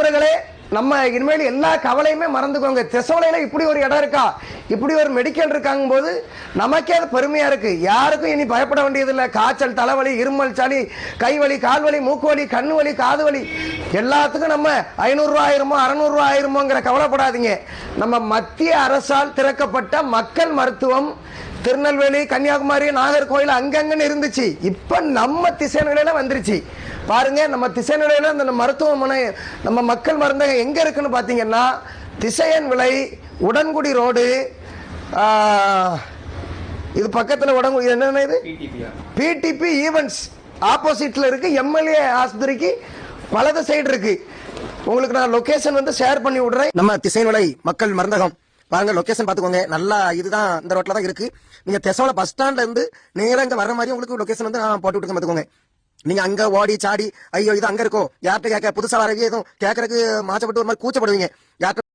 நண்பர்களே நம்ம இனிமேல் எல்லா கவலையுமே மறந்துக்கோங்க. திசோலையில இப்படி ஒரு இடம் இருக்கா? இப்படி ஒரு மெடிக்கல் இருக்காங்க போது நமக்கே அது பெருமையா இருக்கு. யாருக்கும் இனி பயப்பட வேண்டியதில்லை. காய்ச்சல் தலைவலி இருமல் சளி கைவலி கால்வலி மூக்கு வலி கண்ணு வலி காது வலி எல்லாத்துக்கும் நம்ம ஐநூறுரூவா ஆயிருமோ அறநூறுவா ஆயிருமோங்கிற கவலைப்படாதீங்க. நம்ம மத்திய அரசால் திறக்கப்பட்ட மக்கள் மருத்துவம் திருநெல்வேலி கன்னியாகுமரி நாகர்கோவில் அங்கங்கன்னு இருந்துச்சு. இப்போ நம்ம திசைநிலையில வந்துருச்சு. பாருங்க நம்ம திசைநிலையில அந்த மருத்துவமனை நம்ம மக்கள் மருந்தகம் எங்க இருக்குன்னு பாத்தீங்கன்னா திசையன் விலை உடன்குடி ரோடு இது பக்கத்துல இது என்னென்ன இது? பிடிபி ஈவெண்ட்ஸ் ஆப்போசிட்ல இருக்கு எம்எல்ஏ ஆஸ்பத்திரிக்கு வலது சைடு இருக்கு. உங்களுக்கு நான் லொகேஷன் வந்து ஷேர் பண்ணி விடுறேன். நம்ம திசைநிலை மக்கள் மருந்தகம். பாருங்க லொகேஷன் பாத்துக்கோங்க நல்லா இதுதான் இந்த ரோட்ல தான் இருக்கு. நீங்க தெசோல பஸ் ஸ்டாண்ட்ல இருந்து நேரா இங்க வர மாதிரி உங்களுக்கு லொகேஷன் வந்து நான் போட்டு விட்டுருக்கேன் பாத்துக்கோங்க நீங்க அங்க ஓடி சாடி ஐயோ இது அங்க இருக்கோ? யார்கிட்ட கேட்க? புதுசா வரவே எதுவும் கேட்கறதுக்கு மாச்சப்பட்டு ஒரு மாதிரி கூச்சப்படுவீங்க. யார்கிட்ட